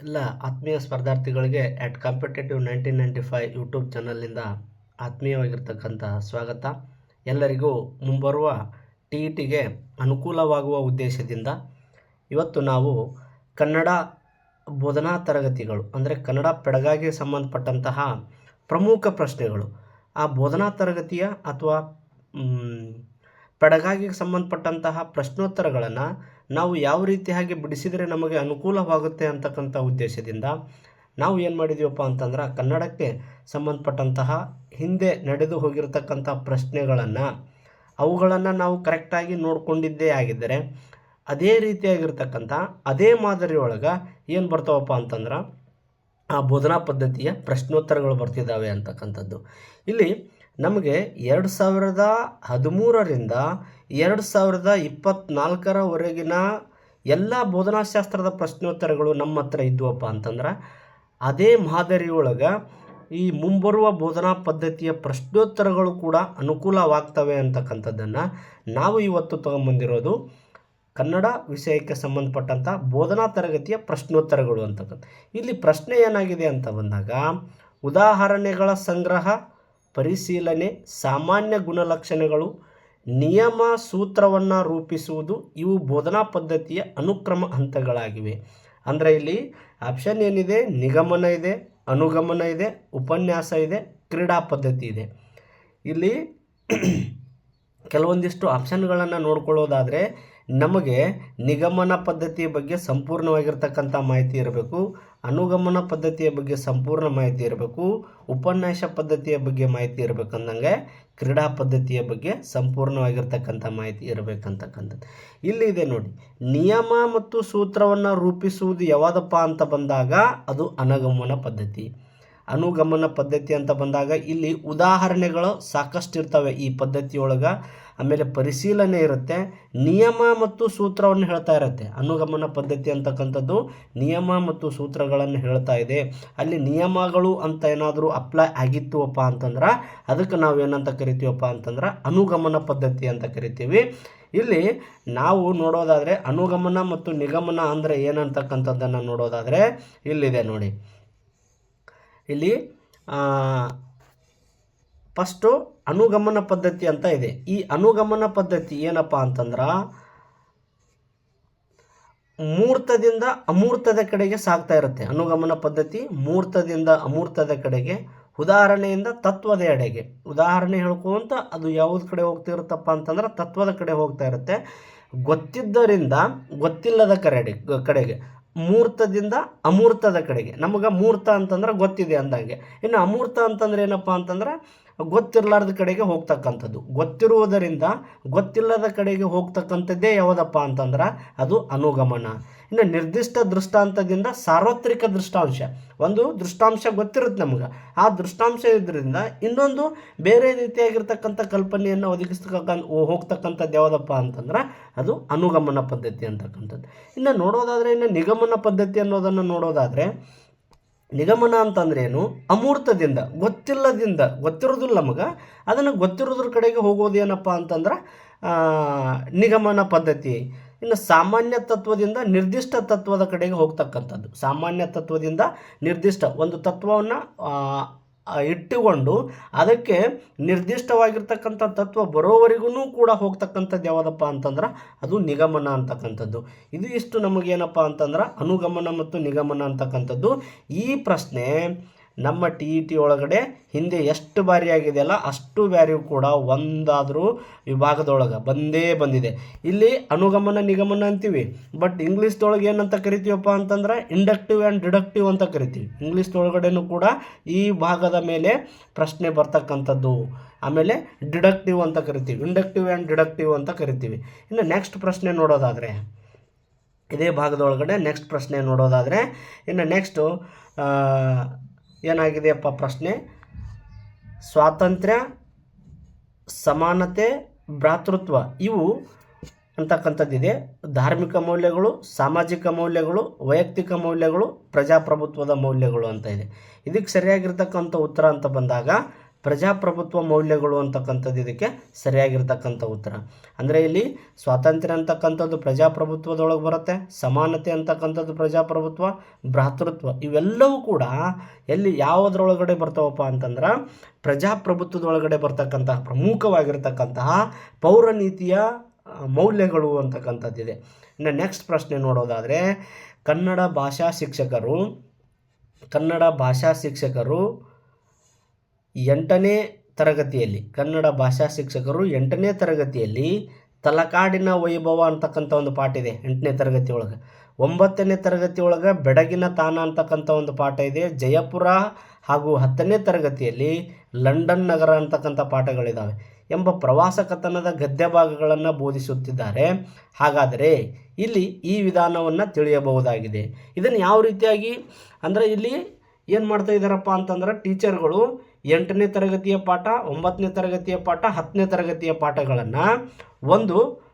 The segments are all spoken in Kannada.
ಎಲ್ಲ ಆತ್ಮೀಯ ಸ್ಪರ್ಧಾರ್ಥಿಗಳಿಗೆ at competitive nineteen ninety five YouTube ಚಾನಲ್ನಿಂದ ಆತ್ಮೀಯವಾಗಿರ್ತಕ್ಕಂಥ ಸ್ವಾಗತ. ಎಲ್ಲರಿಗೂ ಮುಂಬರುವ ಟಿ ಇ ಟಿಗೆ ಅನುಕೂಲವಾಗುವ ಉದ್ದೇಶದಿಂದ ಇವತ್ತು ನಾವು ಕನ್ನಡ ಬೋಧನಾ ತರಗತಿಗಳು, ಅಂದರೆ ಕನ್ನಡ ಪೆಡಗಾಗಿ ಸಂಬಂಧಪಟ್ಟಂತಹ ಪ್ರಮುಖ ಪ್ರಶ್ನೆಗಳು. ಆ ಬೋಧನಾ ತರಗತಿಯ ಅಥವಾ ಪೆಡಗಾಗಿಗೆ ಸಂಬಂಧಪಟ್ಟಂತಹ ಪ್ರಶ್ನೋತ್ತರಗಳನ್ನು ನಾವು ಯಾವ ರೀತಿಯಾಗಿ ಬಿಡಿಸಿದರೆ ನಮಗೆ ಅನುಕೂಲವಾಗುತ್ತೆ ಅಂತಕ್ಕಂಥ ಉದ್ದೇಶದಿಂದ ನಾವು ಏನು ಮಾಡಿದೀವಪ್ಪ ಅಂತಂದ್ರೆ ಕನ್ನಡಕ್ಕೆ ಸಂಬಂಧಪಟ್ಟಂತಹ ಹಿಂದೆ ನಡೆದು ಹೋಗಿರತಕ್ಕಂಥ ಪ್ರಶ್ನೆಗಳನ್ನು ಅವುಗಳನ್ನು ನಾವು ಕರೆಕ್ಟಾಗಿ ನೋಡಿಕೊಂಡಿದ್ದೇ ಆಗಿದ್ದರೆ ಅದೇ ರೀತಿಯಾಗಿರ್ತಕ್ಕಂಥ ಅದೇ ಮಾದರಿಯೊಳಗೆ ಏನು ಬರ್ತಾವಪ್ಪ ಅಂತಂದ್ರೆ ಆ ಬೋಧನಾ ಪದ್ಧತಿಯ ಪ್ರಶ್ನೋತ್ತರಗಳು ಬರ್ತಿದ್ದಾವೆ ಅಂತಕ್ಕಂಥದ್ದು. ಇಲ್ಲಿ ನಮಗೆ ಎರಡು ಸಾವಿರದ ಹದಿಮೂರರಿಂದ ಎರಡು ಸಾವಿರದ ಇಪ್ಪತ್ತ್ನಾಲ್ಕರವರೆಗಿನ ಎಲ್ಲ ಬೋಧನಾಶಾಸ್ತ್ರದ ಪ್ರಶ್ನೋತ್ತರಗಳು ನಮ್ಮ ಹತ್ರ ಇದ್ವಪ್ಪ ಅಂತಂದ್ರೆ, ಅದೇ ಮಾದರಿಯೊಳಗೆ ಈ ಮುಂಬರುವ ಬೋಧನಾ ಪದ್ಧತಿಯ ಪ್ರಶ್ನೋತ್ತರಗಳು ಕೂಡ ಅನುಕೂಲವಾಗ್ತವೆ ಅಂತಕ್ಕಂಥದ್ದನ್ನು ನಾವು ಇವತ್ತು ತಗೊಂಬಂದಿರೋದು ಕನ್ನಡ ವಿಷಯಕ್ಕೆ ಸಂಬಂಧಪಟ್ಟಂಥ ಬೋಧನಾ ತರಗತಿಯ ಪ್ರಶ್ನೋತ್ತರಗಳು ಅಂತಕ್ಕಂಥ. ಇಲ್ಲಿ ಪ್ರಶ್ನೆ ಏನಾಗಿದೆ ಅಂತ ಬಂದಾಗ, ಉದಾಹರಣೆಗಳ ಸಂಗ್ರಹ ಪರಿಶೀಲನೆ, ಸಾಮಾನ್ಯ ಗುಣಲಕ್ಷಣಗಳು, ನಿಯಮ ಸೂತ್ರವನ್ನು ರೂಪಿಸುವುದು ಇವು ಬೋಧನಾ ಪದ್ಧತಿಯ ಅನುಕ್ರಮ ಹಂತಗಳಾಗಿವೆ. ಅಂದರೆ ಇಲ್ಲಿ ಆಪ್ಷನ್ ಏನಿದೆ? ನಿಗಮನ ಇದೆ, ಅನುಗಮನ ಇದೆ, ಉಪನ್ಯಾಸ ಇದೆ, ಕ್ರೀಡಾ ಪದ್ಧತಿ ಇದೆ. ಇಲ್ಲಿ ಕೆಲವೊಂದಿಷ್ಟು ಆಪ್ಷನ್ಗಳನ್ನು ನೋಡ್ಕೊಳ್ಳೋದಾದರೆ ನಮಗೆ ನಿಗಮನ ಪದ್ಧತಿಯ ಬಗ್ಗೆ ಸಂಪೂರ್ಣವಾಗಿರ್ತಕ್ಕಂಥ ಮಾಹಿತಿ ಇರಬೇಕು, ಅನುಗಮನ ಪದ್ಧತಿಯ ಬಗ್ಗೆ ಸಂಪೂರ್ಣ ಮಾಹಿತಿ ಇರಬೇಕು, ಉಪನ್ಯಾಸ ಪದ್ಧತಿಯ ಬಗ್ಗೆ ಮಾಹಿತಿ ಇರಬೇಕಂದಂಗೆ ಕ್ರೀಡಾ ಪದ್ಧತಿಯ ಬಗ್ಗೆ ಸಂಪೂರ್ಣವಾಗಿರ್ತಕ್ಕಂಥ ಮಾಹಿತಿ ಇರಬೇಕಂತಕ್ಕಂಥದ್ದು. ಇಲ್ಲಿದೆ ನೋಡಿ, ನಿಯಮ ಮತ್ತು ಸೂತ್ರವನ್ನು ರೂಪಿಸುವುದು ಯಾವ್ದಪ್ಪ ಅಂತ ಬಂದಾಗ ಅದು ಅನುಗಮನ ಪದ್ಧತಿ. ಅನುಗಮನ ಪದ್ಧತಿ ಅಂತ ಬಂದಾಗ ಇಲ್ಲಿ ಉದಾಹರಣೆಗಳು ಸಾಕಷ್ಟು ಇರ್ತವೆ ಈ ಪದ್ಧತಿಯೊಳಗೆ. ಆಮೇಲೆ ಪರಿಶೀಲನೆ ಇರುತ್ತೆ. ನಿಯಮ ಮತ್ತು ಸೂತ್ರವನ್ನು ಹೇಳ್ತಾ ಇರುತ್ತೆ. ಅನುಗಮನ ಪದ್ಧತಿ ಅಂತಕ್ಕಂಥದ್ದು ನಿಯಮ ಮತ್ತು ಸೂತ್ರಗಳನ್ನು ಹೇಳ್ತಾ ಇದೆ. ಅಲ್ಲಿ ನಿಯಮಗಳು ಅಂತ ಏನಾದರೂ ಅಪ್ಲೈ ಆಗಿತ್ತುವಪ್ಪ ಅಂತಂದ್ರೆ ಅದಕ್ಕೆ ನಾವು ಏನಂತ ಕರಿತೀವಪ್ಪ ಅಂತಂದ್ರೆ ಅನುಗಮನ ಪದ್ಧತಿ ಅಂತ ಕರಿತೀವಿ. ಇಲ್ಲಿ ನಾವು ನೋಡೋದಾದರೆ ಅನುಗಮನ ಮತ್ತು ನಿಗಮನ ಅಂದರೆ ಏನಂತಕ್ಕಂಥದ್ದನ್ನು ನೋಡೋದಾದರೆ ಇಲ್ಲಿದೆ ನೋಡಿ. ಇಲ್ಲಿ ಫಸ್ಟು ಅನುಗಮನ ಪದ್ಧತಿ ಅಂತ ಇದೆ. ಈ ಅನುಗಮನ ಪದ್ಧತಿ ಏನಪ್ಪ ಅಂತಂದ್ರೆ, ಮೂರ್ತದಿಂದ ಅಮೂರ್ತದ ಕಡೆಗೆ ಸಾಗ್ತಾ ಇರುತ್ತೆ. ಅನುಗಮನ ಪದ್ಧತಿ ಮೂರ್ತದಿಂದ ಅಮೂರ್ತದ ಕಡೆಗೆ, ಉದಾಹರಣೆಯಿಂದ ತತ್ವದ ಎಡೆಗೆ. ಉದಾಹರಣೆ ಹೇಳ್ಕೊಂತ ಅದು ಯಾವ್ದು ಕಡೆ ಹೋಗ್ತಿರುತ್ತಪ್ಪ ಅಂತಂದ್ರೆ ತತ್ವದ ಕಡೆ ಹೋಗ್ತಾ ಇರುತ್ತೆ. ಗೊತ್ತಿದ್ದರಿಂದ, ಗೊತ್ತಿಲ್ಲದ ಕರೆಡೆ, ಕಡೆಗೆ. ಮೂರ್ತದಿಂದ ಅಮೂರ್ತದ ಕಡೆಗೆ. ನಮಗೆ ಮೂರ್ತ ಅಂತಂದ್ರೆ ಗೊತ್ತಿದೆ ಅಂದಾಗೆ. ಇನ್ನು ಅಮೂರ್ತ ಅಂತಂದ್ರೆ ಏನಪ್ಪ ಅಂತಂದ್ರೆ ಗೊತ್ತಿರಲಾರ್ದ ಕಡೆಗೆ ಹೋಗ್ತಕ್ಕಂಥದ್ದು. ಗೊತ್ತಿರುವುದರಿಂದ ಗೊತ್ತಿಲ್ಲದ ಕಡೆಗೆ ಹೋಗ್ತಕ್ಕಂಥದ್ದೇ ಯಾವುದಪ್ಪ ಅಂತಂದ್ರೆ ಅದು ಅನುಗಮನ. ಇನ್ನು ನಿರ್ದಿಷ್ಟ ದೃಷ್ಟಾಂತದಿಂದ ಸಾರ್ವತ್ರಿಕ ದೃಷ್ಟಾಂಶ. ಒಂದು ದೃಷ್ಟಾಂಶ ಗೊತ್ತಿರುತ್ತೆ ನಮ್ಗೆ. ಆ ದೃಷ್ಟಾಂಶ ಇದರಿಂದ ಇನ್ನೊಂದು ಬೇರೆ ರೀತಿಯಾಗಿರ್ತಕ್ಕಂಥ ಕಲ್ಪನೆಯನ್ನು ಒದಗಿಸ್ತಕ್ಕ ಹೋಗ್ತಕ್ಕಂಥದ್ದು ಯಾವುದಪ್ಪ ಅಂತಂದ್ರೆ ಅದು ಅನುಗಮನ ಪದ್ಧತಿ ಅಂತಕ್ಕಂಥದ್ದು. ಇನ್ನು ನೋಡೋದಾದರೆ ಇನ್ನು ನಿಗಮನ ಪದ್ಧತಿ ಅನ್ನೋದನ್ನು ನೋಡೋದಾದರೆ ನಿಗಮನ ಅಂತಂದ್ರೆ ಏನು? ಅಮೂರ್ತದಿಂದ, ಗೊತ್ತಿಲ್ಲದಿಂದ, ಗೊತ್ತಿರೋದಿಲ್ಲ ನಮಗೆ. ಅದನ್ನು ಗೊತ್ತಿರೋದ್ರ ಕಡೆಗೆ ಹೋಗೋದು ಏನಪ್ಪ ಅಂತಂದ್ರೆ ನಿಗಮನ ಪದ್ಧತಿ. ಇನ್ನು ಸಾಮಾನ್ಯ ತತ್ವದಿಂದ ನಿರ್ದಿಷ್ಟ ತತ್ವದ ಕಡೆಗೆ ಹೋಗ್ತಕ್ಕಂಥದ್ದು. ಸಾಮಾನ್ಯ ತತ್ವದಿಂದ ನಿರ್ದಿಷ್ಟ ಒಂದು ತತ್ವವನ್ನು ಇಟ್ಟುಕೊಂಡು ಅದಕ್ಕೆ ನಿರ್ದಿಷ್ಟವಾಗಿರ್ತಕ್ಕಂಥ ತತ್ವ ಬರೋವರೆಗೂ ಕೂಡ ಹೋಗ್ತಕ್ಕಂಥದ್ದು ಯಾವುದಪ್ಪ ಅಂತಂದ್ರೆ ಅದು ನಿಗಮನ ಅಂತಕ್ಕಂಥದ್ದು. ಇದು ಇಷ್ಟು ನಮಗೇನಪ್ಪ ಅಂತಂದ್ರೆ ಅನುಗಮನ ಮತ್ತು ನಿಗಮನ ಅಂತಕ್ಕಂಥದ್ದು. ಈ ಪ್ರಶ್ನೆ ನಮ್ಮ ಟಿ ಇ ಟಿ ಒಳಗಡೆ ಹಿಂದೆ ಎಷ್ಟು ಬಾರಿ ಆಗಿದೆಯಲ್ಲ ಅಷ್ಟು ಬಾರಿಯೂ ಕೂಡ ಒಂದಾದರೂ ವಿಭಾಗದೊಳಗೆ ಬಂದೇ ಬಂದಿದೆ. ಇಲ್ಲಿ ಅನುಗಮನ ನಿಗಮನ ಅಂತೀವಿ ಬಟ್ ಇಂಗ್ಲೀಷ್ದೊಳಗೆ ಏನಂತ ಕರಿತೀವಪ್ಪ ಅಂತಂದ್ರೆ ಇಂಡಕ್ಟಿವ್ ಆ್ಯಂಡ್ ಡಿಡಕ್ಟಿವ್ ಅಂತ ಕರಿತೀವಿ. ಇಂಗ್ಲೀಷ್ದೊಳಗಡೆನೂ ಕೂಡ ಈ ಭಾಗದ ಮೇಲೆ ಪ್ರಶ್ನೆ ಬರ್ತಕ್ಕಂಥದ್ದು. ಆಮೇಲೆ ಡಿಡಕ್ಟಿವ್ ಅಂತ ಕರಿತೀವಿ ಇಂಡಕ್ಟಿವ್ ಆ್ಯಂಡ್ ಡಿಡಕ್ಟಿವ್ ಅಂತ ಕರಿತೀವಿ. ಇನ್ನು ನೆಕ್ಸ್ಟ್ ಪ್ರಶ್ನೆ ನೋಡೋದಾದರೆ, ಇದೇ ಭಾಗದೊಳಗಡೆ ನೆಕ್ಸ್ಟ್ ಪ್ರಶ್ನೆ ನೋಡೋದಾದರೆ, ಇನ್ನು ನೆಕ್ಸ್ಟು ಏನಾಗಿದೆಯಪ್ಪ ಪ್ರಶ್ನೆ? ಸ್ವಾತಂತ್ರ್ಯ, ಸಮಾನತೆ, ಭ್ರಾತೃತ್ವ ಇವು ಅಂತಕ್ಕಂಥದ್ದಿದೆ. ಧಾರ್ಮಿಕ ಮೌಲ್ಯಗಳು, ಸಾಮಾಜಿಕ ಮೌಲ್ಯಗಳು, ವೈಯಕ್ತಿಕ ಮೌಲ್ಯಗಳು, ಪ್ರಜಾಪ್ರಭುತ್ವದ ಮೌಲ್ಯಗಳು ಅಂತ ಇದೆ. ಇದಕ್ಕೆ ಸರಿಯಾಗಿರ್ತಕ್ಕಂಥ ಉತ್ತರ ಅಂತ ಬಂದಾಗ ಪ್ರಜಾಪ್ರಭುತ್ವ ಮೌಲ್ಯಗಳು ಅಂತಕ್ಕಂಥದ್ದು ಇದಕ್ಕೆ ಸರಿಯಾಗಿರ್ತಕ್ಕಂಥ ಉತ್ತರ. ಅಂದರೆ ಇಲ್ಲಿ ಸ್ವಾತಂತ್ರ್ಯ ಅಂತಕ್ಕಂಥದ್ದು ಪ್ರಜಾಪ್ರಭುತ್ವದೊಳಗೆ ಬರುತ್ತೆ, ಸಮಾನತೆ ಅಂತಕ್ಕಂಥದ್ದು ಪ್ರಜಾಪ್ರಭುತ್ವ, ಭ್ರಾತೃತ್ವ ಇವೆಲ್ಲವೂ ಕೂಡ ಎಲ್ಲಿ ಯಾವುದ್ರೊಳಗಡೆ ಬರ್ತಾವಪ್ಪ ಅಂತಂದ್ರೆ ಪ್ರಜಾಪ್ರಭುತ್ವದೊಳಗಡೆ ಬರ್ತಕ್ಕಂತಹ ಪ್ರಮುಖವಾಗಿರ್ತಕ್ಕಂತಹ ಪೌರನೀತಿಯ ಮೌಲ್ಯಗಳು ಅಂತಕ್ಕಂಥದ್ದಿದೆ ಇನ್ನು ನೆಕ್ಸ್ಟ್ ಪ್ರಶ್ನೆ ನೋಡೋದಾದರೆ ಕನ್ನಡ ಭಾಷಾ ಶಿಕ್ಷಕರು, ಕನ್ನಡ ಭಾಷಾ ಶಿಕ್ಷಕರು ಎಂಟನೇ ತರಗತಿಯಲ್ಲಿ, ಕನ್ನಡ ಭಾಷಾ ಶಿಕ್ಷಕರು ಎಂಟನೇ ತರಗತಿಯಲ್ಲಿ ತಲಕಾಡಿನ ವೈಭವ ಅಂತಕ್ಕಂಥ ಒಂದು ಪಾಠ ಇದೆ, ಎಂಟನೇ ತರಗತಿ ಒಳಗೆ. ಒಂಬತ್ತನೇ ತರಗತಿ ಒಳಗೆ ಬೆಡಗಿನ ತಾನ ಅಂತಕ್ಕಂಥ ಒಂದು ಪಾಠ ಇದೆ, ಜಯಪುರ ಹಾಗೂ ಹತ್ತನೇ ತರಗತಿಯಲ್ಲಿ ಲಂಡನ್ ನಗರ ಅಂತಕ್ಕಂಥ ಪಾಠಗಳಿದ್ದಾವೆ ಎಂಬ ಪ್ರವಾಸ ಕಥನದ ಗದ್ಯ ಭಾಗಗಳನ್ನು ಬೋಧಿಸುತ್ತಿದ್ದಾರೆ. ಹಾಗಾದರೆ ಇಲ್ಲಿ ಈ ವಿಧಾನವನ್ನು ತಿಳಿಯಬಹುದಾಗಿದೆ. ಇದನ್ನು ಯಾವ ರೀತಿಯಾಗಿ? ಅಂದರೆ ಇಲ್ಲಿ ಏನು ಮಾಡ್ತಾ ಇದ್ದಾರಪ್ಪ ಅಂತಂದ್ರೆ, ಟೀಚರ್ಗಳು ಎಂಟನೇ ತರಗತಿಯ ಪಾಠ, ಒಂಬತ್ತನೇ ತರಗತಿಯ ಪಾಠ, ಹತ್ತನೇ ತರಗತಿಯ ಪಾಠಗಳನ್ನು ಒಂದು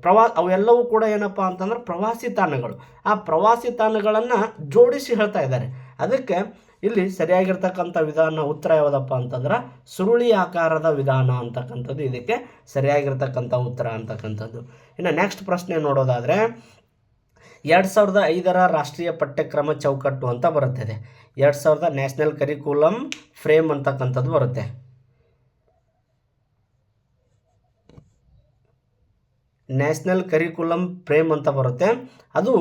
ಪ್ರವಾ, ಅವೆಲ್ಲವೂ ಕೂಡ ಏನಪ್ಪ ಅಂತಂದ್ರೆ ಪ್ರವಾಸಿ ತಾಣಗಳು. ಆ ಪ್ರವಾಸಿ ತಾಣಗಳನ್ನು ಜೋಡಿಸಿ ಹೇಳ್ತಾ ಇದ್ದಾರೆ. ಅದಕ್ಕೆ ಇಲ್ಲಿ ಸರಿಯಾಗಿರ್ತಕ್ಕಂಥ ವಿಧಾನ ಉತ್ತರ ಯಾವುದಪ್ಪ ಅಂತಂದ್ರೆ ಸುರುಳಿ ಆಕಾರದ ವಿಧಾನ ಅಂತಕ್ಕಂಥದ್ದು. ಇದಕ್ಕೆ ಸರಿಯಾಗಿರ್ತಕ್ಕಂಥ ಉತ್ತರ ಅಂತಕ್ಕಂಥದ್ದು. ಇನ್ನು ನೆಕ್ಸ್ಟ್ ಪ್ರಶ್ನೆ ನೋಡೋದಾದರೆ, ಎರಡು ಸಾವಿರದ ಐದರ ರಾಷ್ಟ್ರೀಯ ಪಠ್ಯಕ್ರಮ ಚೌಕಟ್ಟು ಅಂತ ಬರುತ್ತದೆ. ಎರಡು ಸಾವಿರದ ನ್ಯಾಷನಲ್ ಕರಿಕ್ಯುಲಮ್ ಫ್ರೇಮ್ ಅಂತಕ್ಕಂಥದ್ದು ಬರುತ್ತೆ. ನ್ಯಾಷನಲ್ ಕರಿಕ್ಯುಲಮ್ ಫ್ರೇಮ್ ಅಂತ ಬರುತ್ತೆ. ಅದು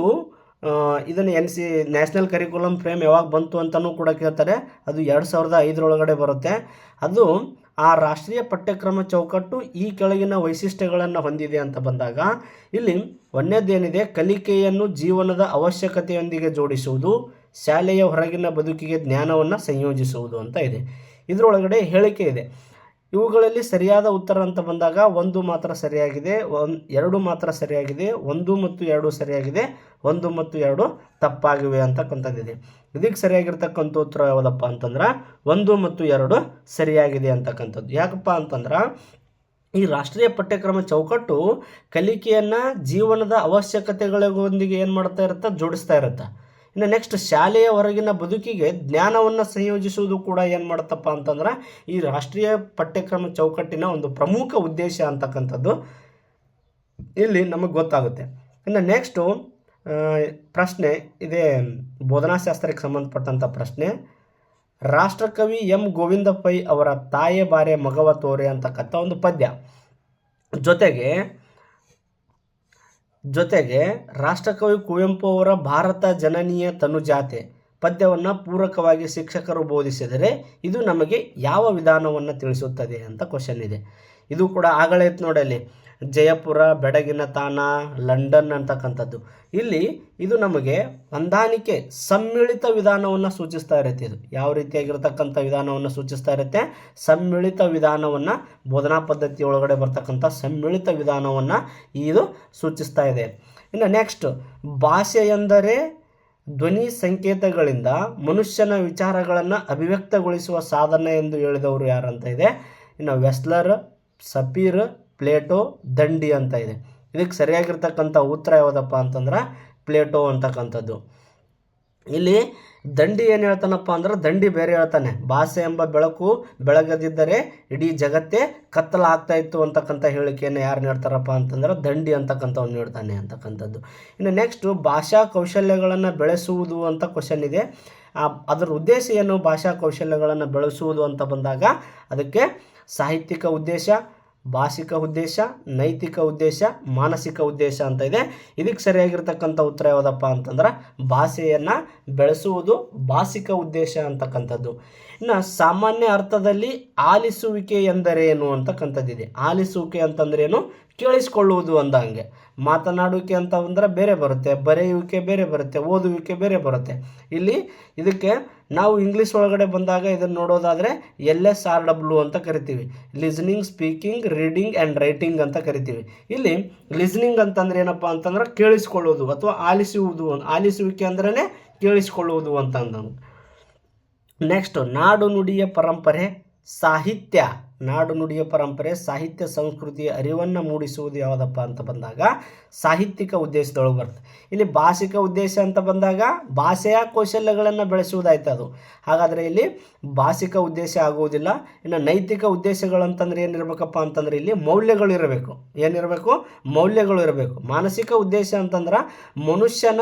ಇದನ್ನು N C, national curriculum frame ಯಾವಾಗ ಬಂತು ಅಂತಲೂ ಕೂಡ ಕೇಳ್ತಾರೆ. ಅದು ಎರಡು ಸಾವಿರದ ಐದರೊಳಗಡೆ ಬರುತ್ತೆ. ಅದು ಆ ರಾಷ್ಟ್ರೀಯ ಪಠ್ಯಕ್ರಮ ಚೌಕಟ್ಟು ಈ ಕೆಳಗಿನ ವೈಶಿಷ್ಟ್ಯಗಳನ್ನು ಹೊಂದಿದೆ ಅಂತ ಬಂದಾಗ, ಇಲ್ಲಿ ಒಂದೇದೇನಿದೆ? ಕಲಿಕೆಯನ್ನು ಜೀವನದ ಅವಶ್ಯಕತೆಯೊಂದಿಗೆ ಜೋಡಿಸುವುದು ಶಾಲೆಯ ಹೊರಗಿನ ಬದುಕಿಗೆ ಜ್ಞಾನವನ್ನು ಸಂಯೋಜಿಸುವುದು ಅಂತ ಇದೆ. ಇದರೊಳಗಡೆ ಹೇಳಿಕೆ ಇದೆ. ಇವುಗಳಲ್ಲಿ ಸರಿಯಾದ ಉತ್ತರ ಅಂತ ಬಂದಾಗ ಒಂದು ಮಾತ್ರ ಸರಿಯಾಗಿದೆ ಒಂದು ಎರಡು ಮಾತ್ರ ಸರಿಯಾಗಿದೆ, ಒಂದು ಮತ್ತು ಎರಡು ಸರಿಯಾಗಿದೆ, ಒಂದು ಮತ್ತು ಎರಡು ತಪ್ಪಾಗಿವೆ ಅಂತಕ್ಕಂಥದ್ದಿದೆ ಇದಕ್ಕೆ ಸರಿಯಾಗಿರ್ತಕ್ಕಂಥ ಉತ್ತರ ಯಾವುದಪ್ಪ ಅಂತಂದ್ರೆ, ಒಂದು ಮತ್ತು ಎರಡು ಸರಿಯಾಗಿದೆ ಅಂತಕ್ಕಂಥದ್ದು. ಯಾಕಪ್ಪ ಅಂತಂದ್ರೆ, ಈ ರಾಷ್ಟ್ರೀಯ ಪಠ್ಯಕ್ರಮ ಚೌಕಟ್ಟು ಕಲಿಕೆಯನ್ನು ಜೀವನದ ಅವಶ್ಯಕತೆಗಳೊಂದಿಗೆ ಏನು ಮಾಡ್ತಾ ಇರುತ್ತೆ, ಜೋಡಿಸ್ತಾ ಇರುತ್ತೆ. ಇನ್ನು ನೆಕ್ಸ್ಟ್ ಶಾಲೆಯ ಹೊರಗಿನ ಬದುಕಿಗೆ ಜ್ಞಾನವನ್ನು ಸಂಯೋಜಿಸುವುದು ಕೂಡ ಏನು ಮಾಡುತ್ತಪ್ಪ ಅಂತಂದ್ರೆ ಈ ರಾಷ್ಟ್ರೀಯ ಪಠ್ಯಕ್ರಮ ಚೌಕಟ್ಟಿನ ಒಂದು ಪ್ರಮುಖ ಉದ್ದೇಶ ಅಂತಕ್ಕಂಥದ್ದು ಇಲ್ಲಿ ನಮಗೆ ಗೊತ್ತಾಗುತ್ತೆ. ಇನ್ನು ನೆಕ್ಸ್ಟು ಪ್ರಶ್ನೆ, ಇದೇ ಬೋಧನಾಶಾಸ್ತ್ರಕ್ಕೆ ಸಂಬಂಧಪಟ್ಟಂಥ ಪ್ರಶ್ನೆ. ರಾಷ್ಟ್ರಕವಿ ಎಂ ಗೋವಿಂದ ಪೈ ಅವರ ತಾಯೇ ಬಾರೆ ಮಗವ ತೋರೆ ಅಂತಕ್ಕಂಥ ಒಂದು ಪದ್ಯ. ಜೊತೆಗೆ ಜೊತೆಗೆ ರಾಷ್ಟ್ರಕವಿ ಕುವೆಂಪು ಅವರ ಭಾರತ ಜನನೀಯ ತನುಜಾತೆ ಪದ್ಯವನ್ನು ಪೂರಕವಾಗಿ ಶಿಕ್ಷಕರು ಬೋಧಿಸಿದರೆ ಇದು ನಮಗೆ ಯಾವ ವಿಧಾನವನ್ನು ತಿಳಿಸುತ್ತದೆ ಅಂತ ಕ್ವಶನ್ ಇದೆ. ಇದು ಕೂಡ ಆಗಲೇ ಇತ್ತು ನೋಡಿ ಅಲ್ಲಿ ಜಯಪುರ, ಬೆಡಗಿನ ತಾಣ, ಲಂಡನ್ ಅಂತಕ್ಕಂಥದ್ದು. ಇಲ್ಲಿ ಇದು ನಮಗೆ ಹೊಂದಾಣಿಕೆ ಸಮ್ಮಿಳಿತ ವಿಧಾನವನ್ನು ಸೂಚಿಸ್ತಾ ಇರುತ್ತೆ ಇದು. ಯಾವ ರೀತಿಯಾಗಿರ್ತಕ್ಕಂಥ ವಿಧಾನವನ್ನು ಸೂಚಿಸ್ತಾ ಇರುತ್ತೆ? ಸಮ್ಮಿಳಿತ ವಿಧಾನವನ್ನು ಬೋಧನಾ ಪದ್ಧತಿ ಒಳಗಡೆ ಬರ್ತಕ್ಕಂಥ ಸಮ್ಮಿಳಿತ ವಿಧಾನವನ್ನು ಇದು ಸೂಚಿಸ್ತಾ ಇದೆ. ಇನ್ನು ನೆಕ್ಸ್ಟ್ ಭಾಷೆ ಎಂದರೆ ಧ್ವನಿ ಸಂಕೇತಗಳಿಂದ ಮನುಷ್ಯನ ವಿಚಾರಗಳನ್ನು ಅಭಿವ್ಯಕ್ತಗೊಳಿಸುವ ಸಾಧನ ಎಂದು ಹೇಳಿದವರು ಯಾರಂತ ಇದೆ. ಇನ್ನು ವೆಸ್ಲರ್ ಸಪೀರ್ ಪ್ಲೇಟೋ ದಂಡಿ ಅಂತ ಇದೆ. ಇದಕ್ಕೆ ಸರಿಯಾಗಿರ್ತಕ್ಕಂಥ ಉತ್ತರ ಯಾವುದಪ್ಪ ಅಂತಂದ್ರೆ ಪ್ಲೇಟೋ ಅಂತಕ್ಕಂಥದ್ದು. ಇಲ್ಲಿ ದಂಡಿ ಏನು ಹೇಳ್ತಾನಪ್ಪ ಅಂದ್ರೆ ದಂಡಿ ಬೇರೆ ಹೇಳ್ತಾನೆ. ಭಾಷೆ ಎಂಬ ಬೆಳಕು ಬೆಳಗದಿದ್ದರೆ ಇಡೀ ಜಗತ್ತೇ ಕತ್ತಲ ಆಗ್ತಾ ಇತ್ತು ಅಂತಕ್ಕಂಥ ಹೇಳಿಕೆಯನ್ನು ಯಾರು ನೀಡ್ತಾರಪ್ಪ ಅಂತಂದ್ರೆ ದಂಡಿ ಅಂತಕ್ಕಂಥವ್ನು ನೀಡ್ತಾನೆ ಅಂತಕ್ಕಂಥದ್ದು. ಇನ್ನು ನೆಕ್ಸ್ಟು ಭಾಷಾ ಕೌಶಲ್ಯಗಳನ್ನು ಬೆಳೆಸುವುದು ಅಂತ ಕ್ವಶನ್ ಇದೆ. ಅದರ ಉದ್ದೇಶ ಏನು? ಭಾಷಾ ಕೌಶಲ್ಯಗಳನ್ನು ಬೆಳೆಸುವುದು ಅಂತ ಬಂದಾಗ ಅದಕ್ಕೆ ಸಾಹಿತ್ಯಿಕ ಉದ್ದೇಶ ಭಾಷಿಕ ಉದ್ದೇಶ, ನೈತಿಕ ಉದ್ದೇಶ, ಮಾನಸಿಕ ಉದ್ದೇಶ ಅಂತ ಇದೆ. ಇದಕ್ಕೆ ಸರಿಯಾಗಿರ್ತಕ್ಕಂಥ ಉತ್ತರ ಯಾವುದಪ್ಪ ಅಂತಂದ್ರೆ ಭಾಷೆಯನ್ನು ಬೆಳೆಸುವುದು ಭಾಷಿಕ ಉದ್ದೇಶ ಅಂತಕ್ಕಂಥದ್ದು. ಇನ್ನು ಸಾಮಾನ್ಯ ಅರ್ಥದಲ್ಲಿ ಆಲಿಸುವಿಕೆ ಎಂದರೇನು ಅಂತಕ್ಕಂಥದ್ದಿದೆ. ಆಲಿಸುವಿಕೆ ಅಂತಂದ್ರೇನು? ಕೇಳಿಸ್ಕೊಳ್ಳುವುದು ಅಂದಂಗೆ. ಮಾತನಾಡುವಿಕೆ ಅಂತ ಬೇರೆ ಬರುತ್ತೆ, ಬರೆಯುವಿಕೆ ಬೇರೆ ಬರುತ್ತೆ, ಓದುವಿಕೆ ಬೇರೆ ಬರುತ್ತೆ. ಇಲ್ಲಿ ಇದಕ್ಕೆ ನಾವು ಇಂಗ್ಲೀಷ್ ಒಳಗಡೆ ಬಂದಾಗ ಇದನ್ನು ನೋಡೋದಾದರೆ ಎಲ್ ಎಸ್ ಆರ್ ಡಬ್ಲ್ಯೂ ಅಂತ ಕರಿತೀವಿ. Listening speaking reading and writing ಅಂತ ಕರಿತೀವಿ. ಇಲ್ಲಿ ಲಿಸ್ನಿಂಗ್ ಅಂತಂದ್ರೆ ಏನಪ್ಪ ಅಂತಂದ್ರೆ ಕೇಳಿಸ್ಕೊಳ್ಳೋದು ಅಥವಾ ಆಲಿಸುವುದು, ಆಲಿಸುವಿಕೆ ಅಂದ್ರೇ ಕೇಳಿಸ್ಕೊಳ್ಳುವುದು ಅಂತಂದ ನೆಕ್ಸ್ಟ್ ನಾಡು ನುಡಿಯ ಪರಂಪರೆ ಸಾಹಿತ್ಯ. ನಾಡು ನುಡಿಯ ಪರಂಪರೆ, ಸಾಹಿತ್ಯ ಸಂಸ್ಕೃತಿಯ ಅರಿವನ್ನು ಮೂಡಿಸುವುದು ಯಾವುದಪ್ಪ ಅಂತ ಬಂದಾಗ ಸಾಹಿತ್ಯಿಕ ಉದ್ದೇಶದೊಳಗೆ ಬರ್ತದೆ ಇಲ್ಲಿ ಭಾಷಿಕ ಉದ್ದೇಶ ಅಂತ ಬಂದಾಗ ಭಾಷೆಯ ಕೌಶಲ್ಯಗಳನ್ನು ಬೆಳೆಸುವುದಾಯ್ತು ಅದು. ಹಾಗಾದರೆ ಇಲ್ಲಿ ಭಾಷಿಕ ಉದ್ದೇಶ ಆಗುವುದಿಲ್ಲ, ಇನ್ನು ನೈತಿಕ ಉದ್ದೇಶಗಳು ಉದ್ದೇಶಗಳಂತಂದ್ರೆ ಏನಿರಬೇಕಪ್ಪ ಅಂತಂದ್ರೆ ಇಲ್ಲಿ ಮೌಲ್ಯಗಳು ಇರಬೇಕು. ಏನಿರಬೇಕು? ಮೌಲ್ಯಗಳು ಇರಬೇಕು. ಮಾನಸಿಕ ಉದ್ದೇಶ ಅಂತಂದ್ರೆ ಮನುಷ್ಯನ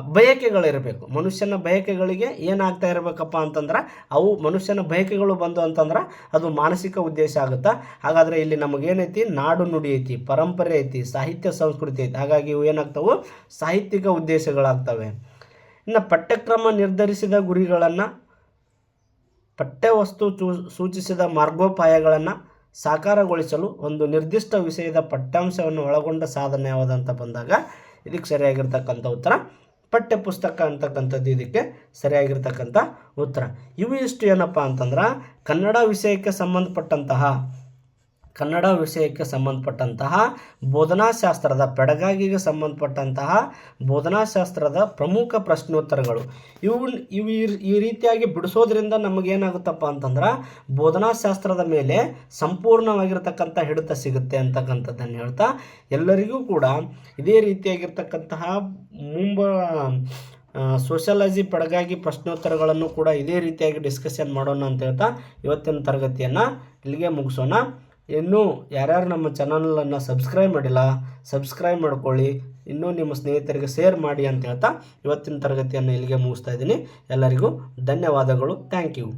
ಬಯಕೆಗಳಿರಬೇಕು. ಮನುಷ್ಯನ ಬಯಕೆಗಳಿಗೆ ಏನಾಗ್ತಾ ಇರಬೇಕಪ್ಪ ಅಂತಂದ್ರೆ, ಅವು ಮನುಷ್ಯನ ಬಯಕೆಗಳು ಬಂದು ಅಂತಂದ್ರೆ ಅದು ಮಾನಸಿಕ ಉದ್ದೇಶ ಆಗುತ್ತಾ. ಹಾಗಾದರೆ ಇಲ್ಲಿ ನಮಗೇನೈತಿ? ನಾಡು ನುಡಿ ಐತಿ, ಪರಂಪರೆ ಐತಿ, ಸಾಹಿತ್ಯ ಸಂಸ್ಕೃತಿ ಐತಿ. ಹಾಗಾಗಿ ಇವು ಏನಾಗ್ತವೆ? ಸಾಹಿತ್ಯಿಕ ಉದ್ದೇಶಗಳಾಗ್ತವೆ. ಇನ್ನು ಪಠ್ಯಕ್ರಮ ನಿರ್ಧರಿಸಿದ ಗುರಿಗಳನ್ನು ಪಠ್ಯವಸ್ತು ಸೂಚಿಸಿದ ಮಾರ್ಗೋಪಾಯಗಳನ್ನು ಸಾಕಾರಗೊಳಿಸಲು ಒಂದು ನಿರ್ದಿಷ್ಟ ವಿಷಯದ ಪಠ್ಯಾಂಶವನ್ನು ಒಳಗೊಂಡ ಸಾಧನೆ ಯಾವುದಂತ ಬಂದಾಗ ಇದಕ್ಕೆ ಸರಿಯಾಗಿರ್ತಕ್ಕಂಥ ಉತ್ತರ. ಪಠ್ಯಪುಸ್ತಕ ಅಂತಕ್ಕಂಥದ್ದು ಇದಕ್ಕೆ ಸರಿಯಾಗಿರ್ತಕ್ಕಂಥ ಉತ್ತರ. ಇವು ಇಷ್ಟು ಏನಪ್ಪ ಅಂತಂದ್ರೆ ಕನ್ನಡ ವಿಷಯಕ್ಕೆ ಸಂಬಂಧಪಟ್ಟಂತಹ ಕನ್ನಡ ವಿಷಯಕ್ಕೆ ಸಂಬಂಧಪಟ್ಟಂತಹ ಬೋಧನಾಶಾಸ್ತ್ರದ ಪೆಡಗಾಗಿಗೆ ಸಂಬಂಧಪಟ್ಟಂತಹ ಬೋಧನಾಶಾಸ್ತ್ರದ ಪ್ರಮುಖ ಪ್ರಶ್ನೋತ್ತರಗಳು. ಇವು ಇವು ಈ- ರೀತಿಯಾಗಿ ಬಿಡಿಸೋದ್ರಿಂದ ನಮಗೇನಾಗುತ್ತಪ್ಪ ಅಂತಂದ್ರೆ ಬೋಧನಾಶಾಸ್ತ್ರದ ಮೇಲೆ ಸಂಪೂರ್ಣವಾಗಿರ್ತಕ್ಕಂಥ ಹಿಡಿತ ಸಿಗುತ್ತೆ ಅಂತಕ್ಕಂಥದ್ದನ್ನು ಹೇಳ್ತಾ ಎಲ್ಲರಿಗೂ ಕೂಡ ಇದೇ ರೀತಿಯಾಗಿರ್ತಕ್ಕಂತಹ ಮುಂಬ ಸೋಷಿಯಾಲಜಿ ಪಡಗಾಗಿ ಪ್ರಶ್ನೋತ್ತರಗಳನ್ನು ಕೂಡ ಇದೇ ರೀತಿಯಾಗಿ ಡಿಸ್ಕಷನ್ ಮಾಡೋಣ ಅಂತ ಹೇಳ್ತಾ ಇವತ್ತಿನ ತರಗತಿಯನ್ನು ಇಲ್ಲಿಗೆ ಮುಗಿಸೋಣ. ಇನ್ನೂ ಯಾರ್ಯಾರು ನಮ್ಮ ಚಾನಲನ್ನು ಸಬ್ಸ್ಕ್ರೈಬ್ ಮಾಡಿಲ್ಲ, ಸಬ್ಸ್ಕ್ರೈಬ್ ಮಾಡ್ಕೊಳ್ಳಿ. ಇನ್ನೂ ನಿಮ್ಮ ಸ್ನೇಹಿತರಿಗೆ ಶೇರ್ ಮಾಡಿ ಅಂತ ಹೇಳ್ತಾ ಇವತ್ತಿನ ತರಗತಿಯನ್ನು ಇಲ್ಲಿಗೆ ಮುಗಿಸ್ತಾ ಇದ್ದೀನಿ. ಎಲ್ಲರಿಗೂ ಧನ್ಯವಾದಗಳು. Thank you.